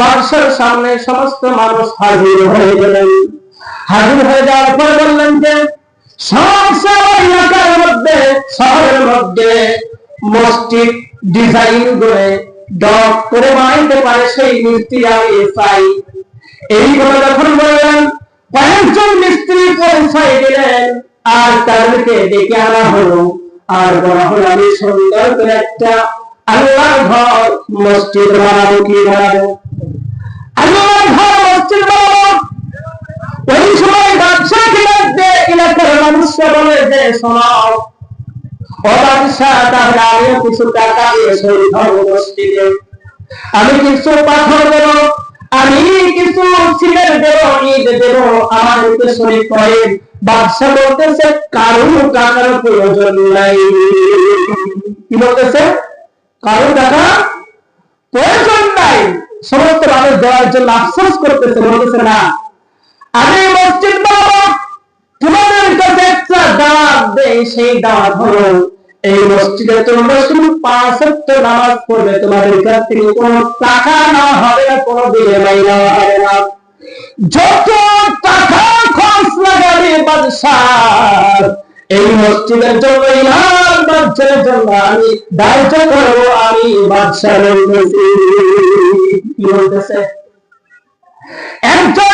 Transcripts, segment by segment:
বাদশার সামনে সমস্ত মানুষ হাজির হয়ে গেলেন। হাজির হয়ে যাওয়ার পর বললেন যে সমস্ত এলাকার মধ্যে, শহরের মধ্যে মসজিদ ডিজাইন করে করে বানাইতে পারে সেই আমি চাই এই কথা যখন বললেন, কয়েকজন মিস্ত্রি পৌঁছায় দিলেন আর তাদেরকে ডেকে আনা হলো। আর বলা হলো, আমি সুন্দর করে একটা আল্লাহর ঘর মসজিদ বানাবো, কি বানাবো? ওই সময় বাদশাকে মধ্যে এলাকার মানুষরা বলে যে, শোনাও। ও বাদশাহ তাহলে আমিও কিছু টাকা দিয়ে আমি কিছু পাথর দেব, আমি কিছু সিমেন্ট দেব ইট দেব এতে শরীর করে। বাদশা বলতেছে কারও টাকার প্রয়োজন নাই। কি বলতেছে? কারও টাকা প্রয়োজন নাই। সমস্ত মানুষ দেওয়ার জন্য আফসোস করতেছে, বলতেছে না। আমি মসজিদ বাবা তোমাদের কাছে একটা দাওয়াত দেই, সেই দাওয়াত হলো, এই মসজিদে তোমরা শুধু পাঁচ নামাজ পড়বে, তোমাদের কাছ থেকে কোনো টাকা না হবে না, কোনো নেওয়া হবে না। যত টাকা খরচ লাগাবে বাদশাহ, এই মসজিদের জন্য জন্য আমি দায়িত্ব করব, আমি বাদশাহ কি বলতেছে? একজন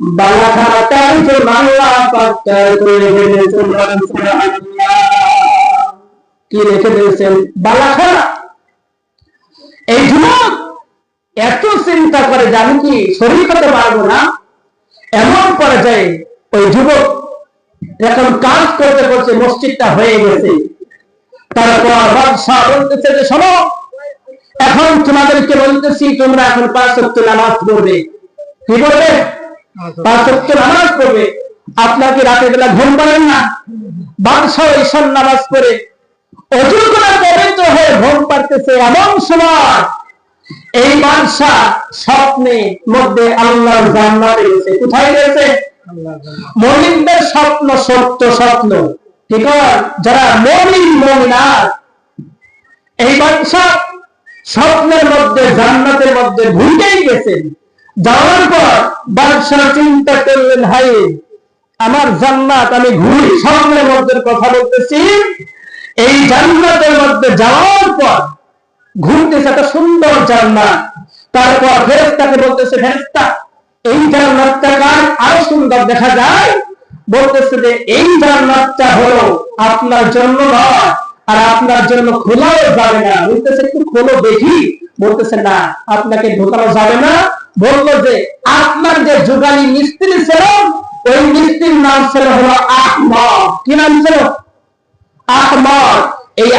বালাখানা তার জন্য আল্লাহ পাক করে দিয়েছেন কি রেখে দিয়েছেন? বালাখানা এই যুবক এত চিন্তা করে যে আমি কি শরীর করতে পারব না? এমন পর্যায়ে ওই যুবক এখন কাজ করতে করতে মসজিদটা হয়ে গেছে। তারপর বাদশাহ বলতেছে যে, শোনো, এখন তোমাদেরকে বলতেছি, তোমরা এখন পাঁচ নামাজ পড়বে। কি করবে পাঁচ ওয়াক্ত নামাজ পড়বে। আপনার কি রাতের বেলা ঘুম পাবেন না। বাদশাহ নামাজ হয়ে ঘুম পারতেছে এমন সময় এই বাদশাহ স্বপ্নে মধ্যে আল্লাহর গেছে কোথায় গেছে? মমিনদের স্বপ্ন সত্য স্বপ্ন। ঠিক? যারা মমিন মমিনার এই বাদশাহ স্বপ্নের মধ্যে, জান্নাতের মধ্যে ভুলেই গেছেন। যাওয়ার পর বাদশাহ চিন্তা করলেন, হাই, আমার জান্নাত, আমি ঘুরি স্বপ্নের মধ্যে কথা বলতেছি। এই জান্নাতের মধ্যে যাওয়ার পর ঘুরতেছে একটা সুন্দর জান্নাত। তারপর ফেরেস্তাকে বলতেছে ফেরেস্তা এই জান্নাতটা কার? আরও সুন্দর দেখা যায়। বলতেছে যে, এই জান্নাতটা হলো আপনার জন্য নয়, আর আপনার জন্য খোলাও যাবে না। বলতেছে, একটু খোলো দেখি। বলতেছে, না, আপনাকে ঢোকানো যাবে না। বলল যে, আপনার যে যোগালী মিস্ত্রি ছিল ওই মিস্ত্রির নাম ছিল হলো কি নাম ছিল? এই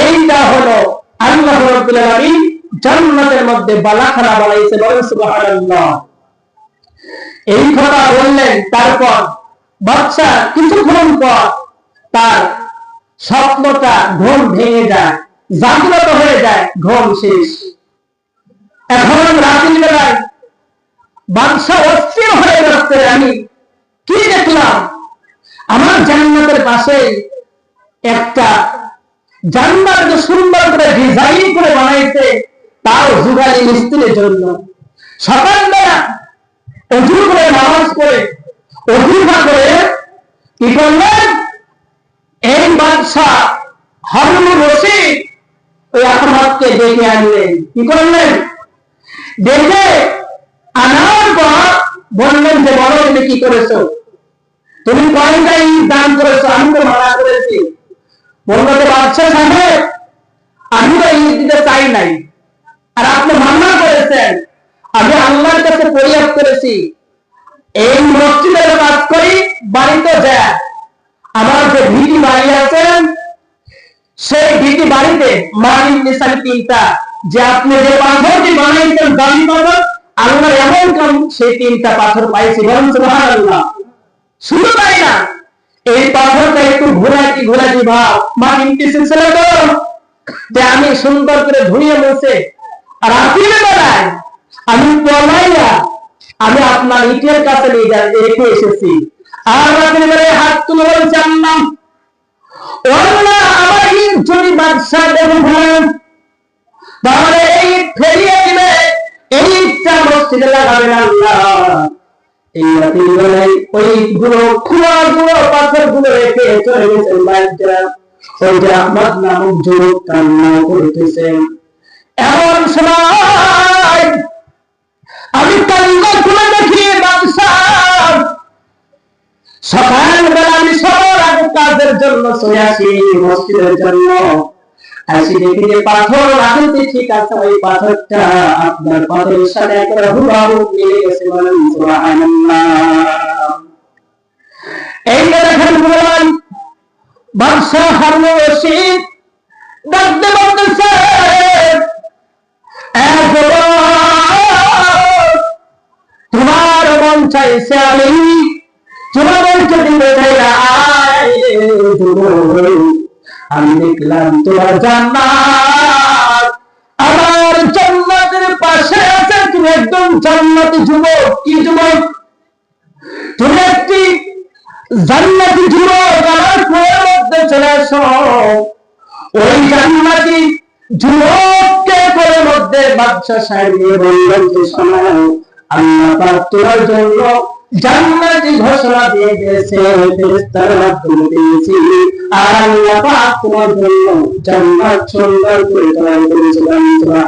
এইটা হলো আল্লাহ রাব্বুল আলামিন জান্নাতের মধ্যে বালাখানা বানাইছে বলেন সুবহানাল্লাহ। এই কথা বললেন, তারপর বাচ্চা কিছুক্ষণ পর তার স্বপ্নটা ঘুম ভেঙে যায়, জাগ্রত হয়ে যায়, ঘুম শেষ। এখন রাতের বেলায় বাদশাহ অস্থির হয়ে যাচ্ছে আমি কি দেখলাম? আমার জান্নাতের পাশে একটা জান্নাত সুন্দর করে ডিজাইন করে বানাইছে তাও যুগালি মিস্ত্রির জন্য। সকালবেলা অজু করে নামাজ করে অজুভা করে কি করলেন? এই বাদশাহ হারুন রশিদ ওই আহমদকে ডেকে আনলেন। কি করলেন? ডেকে আনার পর বললেন যে, বলো তুমি কি করেছ? তুমি ঈদ দান করেছ? আমি তো মানা করেছি। বলল যে, বাদশাহ সাহেব, আমি তো ঈদ দিতে চাই নাই। আর আপনি মান্না করেছেন। আমি আল্লাহর কাছে পরিয়াদ করেছি। এই মসজিদের কাজ করি, বাড়িতে যায়। আমার যে ভিটি বাড়ি আছেন সেই ভিটি বাড়িতে মালিক নিশান তিনটা। যে আপনি যে পাথরটি বানাইছেন দামি পাথর আল্লাহ এমন কাম, সেই তিনটা পাথর পাইছি বরং সুবহানাল্লাহ। শুধু তাই না, এই পাথরটা একটু ঘোরাটি ঘোরাটি ভাব মা ইন্টিসেন ছিল তো যে আমি সুন্দর করে ধুয়ে মুছে আর আপনি বেলায় আমি পলাইয়া আমি আপনার ইটের কাছে নিয়ে যা, রেখে এসেছি। আর রাতের বেলায় হাত তুলে বলছে আল্লাহ আমার যদি বাদশাহ দেব ধরেন তাহলে এই ফেরিয়ে দিবে। এই ইটটা মসজিদে আল্লাহ। এই রাতের বেলায় ওই ইটগুলো খুয়া গুলো পাথরগুলো রেখে চলে গেছেন ওই যে কান্না এমন সময় আমি কান্না খুলে দেখি বাদশাহ। সকালবেলা আমি সবার আগে কাজের জন্য চলে মসজিদের জন্য। আসি দেখি যে পাথর রাখতে ঠিক আছে ওই পাথরটা আপনার পাথরের সাথে মিলে গেছে বলেন সুবহানাল্লাহ এই ডাকতে বলতেছে তোমার মন চাইছে আমি তোমাদেরকে দিতে চাই না, আয় রে যুবক। আমি দেখলাম তোমার জান্নাত। আমার জান্নাতের পাশে আছে তুমি একদম জান্নাতি যুবক। কি যুবক? তুমি একটি জান্নাতি যুবক, আমার কুয়ের মধ্যে চলে আসো ওই জান্নাতি যুবককে কোলের মধ্যে বাচ্চা সাহেব নিয়ে বললেন যে, শোনো, আল্লাহ তোমার জন্য জান্নাতি ঘোষণা দিয়ে দিয়েছে, ফেরেশতার মাধ্যমে দিয়েছি। আর আল্লাহ পাক তোমার জন্য জান্নাত সুন্দর করে তৈরি সুবহানাল্লাহ।